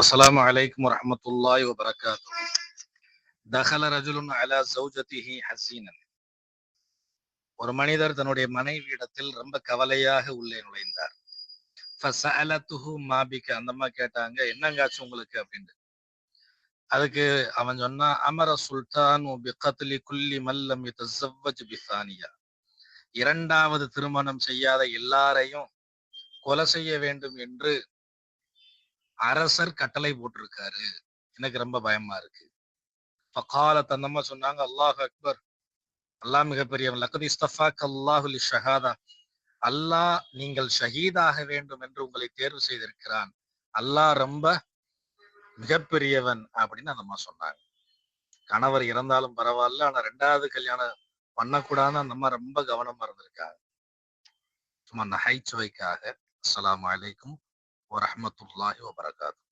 السلام عليكم ورحمة الله وبركاته دخل رجل على زوجته حزينا ஒரு மனிதர் தன்னுடைய மனைவியிடத்தில் ரொம்ப கவலையாக உள்ளே நுழைந்தார் ஃபசஅலத்துஹு மாபிக்க அந்த அம்மா கேட்டாங்க என்னங்காச்சு உங்களுக்கு அப்படின்னு அதுக்கு அவன் சொன்னா அமர சுல்தான் பிகத்லி குல்லி மல்லம் யதஸவ்வஜ் பிசானியா இரண்டாவது திருமணம் செய்யாத எல்லாரையும் கொலை செய்ய வேண்டும் என்று அரசர் கட்டளை போட்டிருக்காரு. எனக்கு ரொம்ப பயமா இருக்கு. ஃபகால தந்தம்மா சொன்னாங்க அல்லாஹ் அக்பர். அல்லாஹ் மிகப்பெரியவன். லக்கதி இஸ்தஃபாக் அல்லாஹுலி ஷஹாதா. அல்லாஹ் நீங்கள் ஷஹீதாக வேண்டும் என்று உங்களை தேர்வு செய்திருக்கிறான். அல்லாஹ் ரொம்ப மிகப்பெரியவன் அப்படின்னு அந்த அம்மா சொன்னாங்க. கணவர் இறந்தாலும் பரவாயில்ல ஆனா ரெண்டாவது கல்யாணம் பண்ணக்கூடாதுன்னு அந்த அம்மா ரொம்ப கவனமா இருந்திருக்காங்க. சும்மா நகைச்சுவைக்காக அஸ்ஸலாமு ورحمة الله وبركاته.